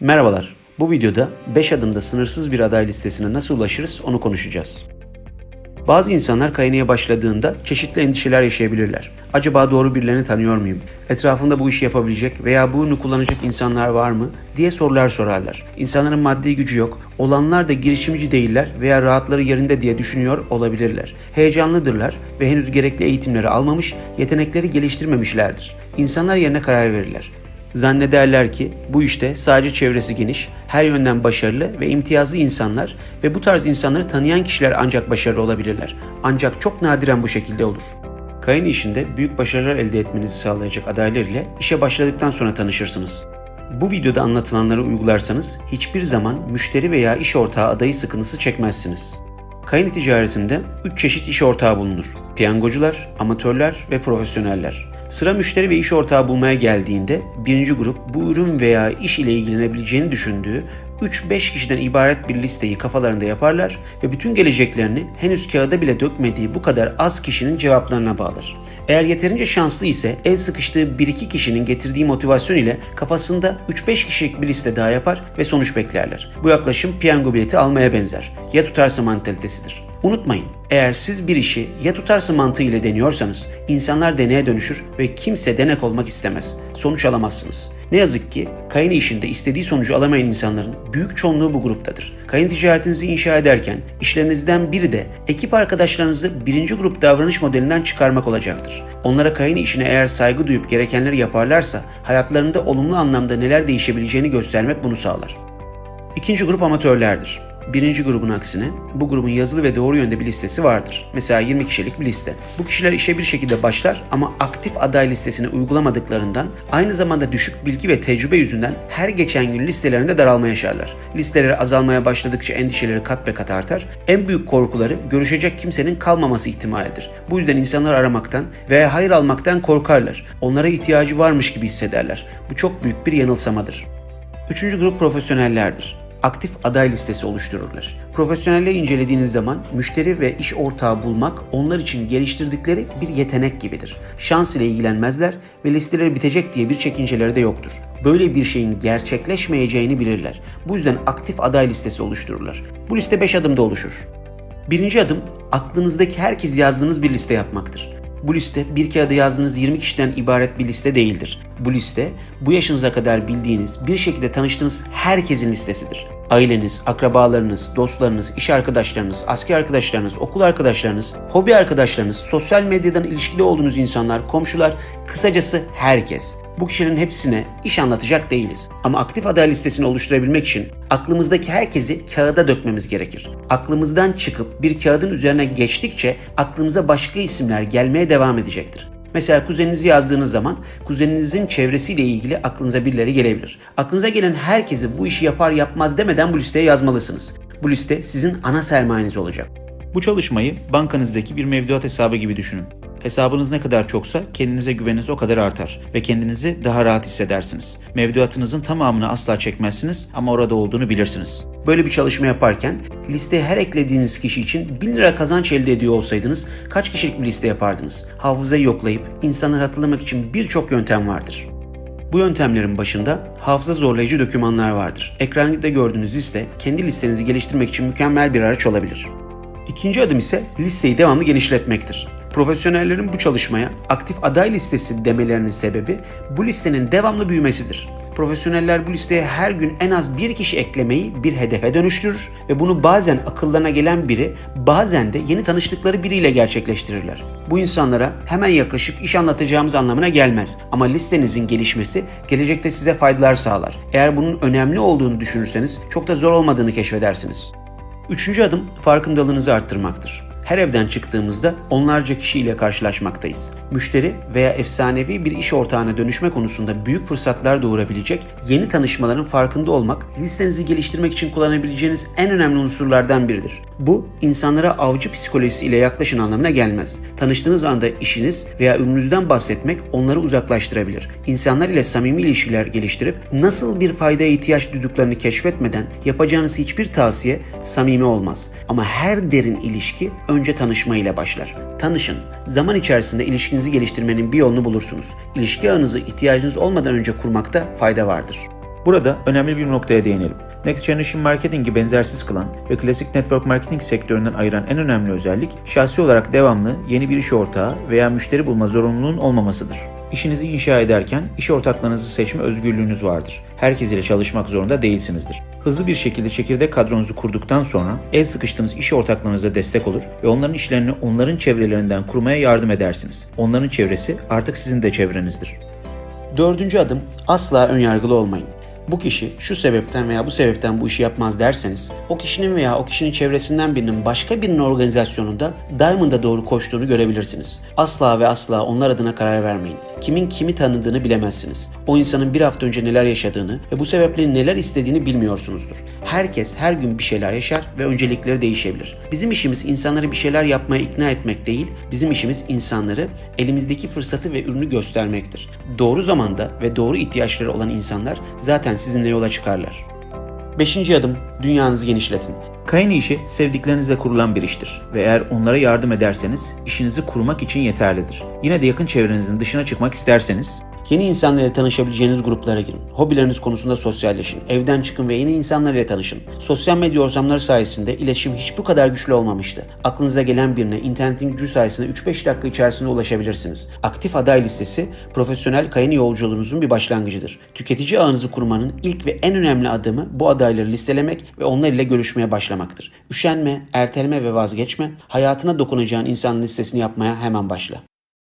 Merhabalar. Bu videoda 5 adımda sınırsız bir aday listesine nasıl ulaşırız onu konuşacağız. Bazı insanlar kaynaya başladığında çeşitli endişeler yaşayabilirler. Acaba doğru birilerini tanıyor muyum? Etrafımda bu işi yapabilecek veya bunu kullanacak insanlar var mı? diye sorular sorarlar. İnsanların maddi gücü yok, olanlar da girişimci değiller veya rahatları yerinde diye düşünüyor olabilirler. Heyecanlıdırlar ve henüz gerekli eğitimleri almamış, yetenekleri geliştirmemişlerdir. İnsanlar yerine karar verirler. Zannederler ki bu işte sadece çevresi geniş, her yönden başarılı ve imtiyazlı insanlar ve bu tarz insanları tanıyan kişiler ancak başarılı olabilirler. Ancak çok nadiren bu şekilde olur. Kayın işinde büyük başarılar elde etmenizi sağlayacak adaylar ile işe başladıktan sonra tanışırsınız. Bu videoda anlatılanları uygularsanız hiçbir zaman müşteri veya iş ortağı adayı sıkıntısı çekmezsiniz. Kayın ticaretinde 3 çeşit iş ortağı bulunur. Piyangocular, amatörler ve profesyoneller. Sıra müşteri ve iş ortağı bulmaya geldiğinde birinci grup bu ürün veya iş ile ilgilenebileceğini düşündüğü 3-5 kişiden ibaret bir listeyi kafalarında yaparlar ve bütün geleceklerini henüz kağıda bile dökmediği bu kadar az kişinin cevaplarına bağlar. Eğer yeterince şanslı ise el sıkıştığı 1-2 kişinin getirdiği motivasyon ile kafasında 3-5 kişilik bir liste daha yapar ve sonuç beklerler. Bu yaklaşım piyango bileti almaya benzer. Ya tutarsa mantalitesidir. Unutmayın, eğer siz bir işi ya tutarsa mantığı ile deniyorsanız insanlar deneye dönüşür ve kimse denek olmak istemez. Sonuç alamazsınız. Ne yazık ki kayın işinde istediği sonucu alamayan insanların büyük çoğunluğu bu gruptadır. Kayın ticaretinizi inşa ederken işlerinizden biri de ekip arkadaşlarınızı birinci grup davranış modelinden çıkarmak olacaktır. Onlara kayın işine eğer saygı duyup gerekenleri yaparlarsa hayatlarında olumlu anlamda neler değişebileceğini göstermek bunu sağlar. İkinci grup amatörlerdir. Birinci grubun aksine bu grubun yazılı ve doğru yönde bir listesi vardır. Mesela 20 kişilik bir liste. Bu kişiler işe bir şekilde başlar ama aktif aday listesini uygulamadıklarından aynı zamanda düşük bilgi ve tecrübe yüzünden her geçen gün listelerinde daralma yaşarlar. Listeleri azalmaya başladıkça endişeleri kat ve kat artar. En büyük korkuları görüşecek kimsenin kalmaması ihtimalidir. Bu yüzden insanlar aramaktan veya hayır almaktan korkarlar. Onlara ihtiyacı varmış gibi hissederler. Bu çok büyük bir yanılsamadır. Üçüncü grup profesyonellerdir aktif aday listesi oluştururlar. Profesyonelleri incelediğiniz zaman müşteri ve iş ortağı bulmak onlar için geliştirdikleri bir yetenek gibidir. Şans ile ilgilenmezler ve listeleri bitecek diye bir çekinceleri de yoktur. Böyle bir şeyin gerçekleşmeyeceğini bilirler. Bu yüzden aktif aday listesi oluştururlar. Bu liste 5 adımda oluşur. Birinci adım aklınızdaki herkes yazdığınız bir liste yapmaktır. Bu liste bir kağıda yazdığınız 20 kişiden ibaret bir liste değildir. Bu liste bu yaşınıza kadar bildiğiniz, bir şekilde tanıştığınız herkesin listesidir. Aileniz, akrabalarınız, dostlarınız, iş arkadaşlarınız, asker arkadaşlarınız, okul arkadaşlarınız, hobi arkadaşlarınız, sosyal medyadan ilişkili olduğunuz insanlar, komşular, kısacası herkes. Bu kişilerin hepsine iş anlatacak değiliz. Ama aktif aday listesini oluşturabilmek için aklımızdaki herkesi kağıda dökmemiz gerekir. Aklımızdan çıkıp bir kağıdın üzerine geçtikçe aklımıza başka isimler gelmeye devam edecektir. Mesela kuzeninizi yazdığınız zaman kuzeninizin çevresiyle ilgili aklınıza birileri gelebilir. Aklınıza gelen herkesi bu işi yapar yapmaz demeden bu listeye yazmalısınız. Bu liste sizin ana sermayeniz olacak. Bu çalışmayı bankanızdaki bir mevduat hesabı gibi düşünün. Hesabınız ne kadar çoksa kendinize güveniniz o kadar artar ve kendinizi daha rahat hissedersiniz. Mevduatınızın tamamını asla çekmezsiniz ama orada olduğunu bilirsiniz. Böyle bir çalışma yaparken listeye her eklediğiniz kişi için 1000 lira kazanç elde ediyor olsaydınız kaç kişilik bir liste yapardınız? Hafızayı yoklayıp insanları hatırlamak için birçok yöntem vardır. Bu yöntemlerin başında hafıza zorlayıcı dokümanlar vardır. Ekranda gördüğünüz liste kendi listenizi geliştirmek için mükemmel bir araç olabilir. İkinci adım ise listeyi devamlı genişletmektir. Profesyonellerin bu çalışmaya aktif aday listesi demelerinin sebebi bu listenin devamlı büyümesidir. Profesyoneller bu listeye her gün en az bir kişi eklemeyi bir hedefe dönüştürür ve bunu bazen akıllarına gelen biri, bazen de yeni tanıştıkları biriyle gerçekleştirirler. Bu insanlara hemen yaklaşıp iş anlatacağımız anlamına gelmez ama listenizin gelişmesi gelecekte size faydalar sağlar. Eğer bunun önemli olduğunu düşünürseniz çok da zor olmadığını keşfedersiniz. Üçüncü adım farkındalığınızı arttırmaktır. Her evden çıktığımızda onlarca kişiyle karşılaşmaktayız. Müşteri veya efsanevi bir iş ortağına dönüşme konusunda büyük fırsatlar doğurabilecek yeni tanışmaların farkında olmak, listenizi geliştirmek için kullanabileceğiniz en önemli unsurlardan biridir. Bu, insanlara avcı psikolojisi ile yaklaşın anlamına gelmez. Tanıştığınız anda işiniz veya ürününüzden bahsetmek onları uzaklaştırabilir. İnsanlar ile samimi ilişkiler geliştirip nasıl bir faydaya ihtiyaç duyduklarını keşfetmeden yapacağınız hiçbir tavsiye samimi olmaz. Ama her derin ilişki önce tanışma ile başlar. Tanışın. Zaman içerisinde ilişkinizi geliştirmenin bir yolunu bulursunuz. İlişki ağınızı ihtiyacınız olmadan önce kurmakta fayda vardır. Burada önemli bir noktaya değinelim. Next Generation Marketing'i benzersiz kılan ve klasik network marketing sektöründen ayıran en önemli özellik şahsi olarak devamlı yeni bir iş ortağı veya müşteri bulma zorunluluğun olmamasıdır. İşinizi inşa ederken iş ortaklarınızı seçme özgürlüğünüz vardır. Herkes ile çalışmak zorunda değilsinizdir. Hızlı bir şekilde çekirdek kadronuzu kurduktan sonra el sıkıştığınız iş ortaklarınıza destek olur ve onların işlerini onların çevrelerinden kurmaya yardım edersiniz. Onların çevresi artık sizin de çevrenizdir. Dördüncü adım asla önyargılı olmayın. Bu kişi şu sebepten veya bu sebepten bu işi yapmaz derseniz o kişinin veya o kişinin çevresinden birinin başka birinin organizasyonunda Diamond'a doğru koştuğunu görebilirsiniz. Asla ve asla onlar adına karar vermeyin. Kimin kimi tanıdığını bilemezsiniz. O insanın bir hafta önce neler yaşadığını ve bu sebeple neler istediğini bilmiyorsunuzdur. Herkes her gün bir şeyler yaşar ve öncelikleri değişebilir. Bizim işimiz insanları bir şeyler yapmaya ikna etmek değil, bizim işimiz insanları elimizdeki fırsatı ve ürünü göstermektir. Doğru zamanda ve doğru ihtiyaçları olan insanlar zaten sizinle yola çıkarlar. Beşinci adım dünyanızı genişletin. Kayın işi sevdiklerinizle kurulan bir iştir ve eğer onlara yardım ederseniz işinizi kurmak için yeterlidir. Yine de yakın çevrenizin dışına çıkmak isterseniz Yeni insanlarla tanışabileceğiniz gruplara girin. Hobileriniz konusunda sosyalleşin. Evden çıkın ve yeni insanlarla tanışın. Sosyal medya ortamları sayesinde iletişim hiç bu kadar güçlü olmamıştı. Aklınıza gelen birine internetin gücü sayesinde 3-5 dakika içerisinde ulaşabilirsiniz. Aktif aday listesi profesyonel kayın yolculuğunuzun bir başlangıcıdır. Tüketici ağınızı kurmanın ilk ve en önemli adımı bu adayları listelemek ve onlar ile görüşmeye başlamaktır. Üşenme, erteleme ve vazgeçme. Hayatına dokunacağın insanın listesini yapmaya hemen başla.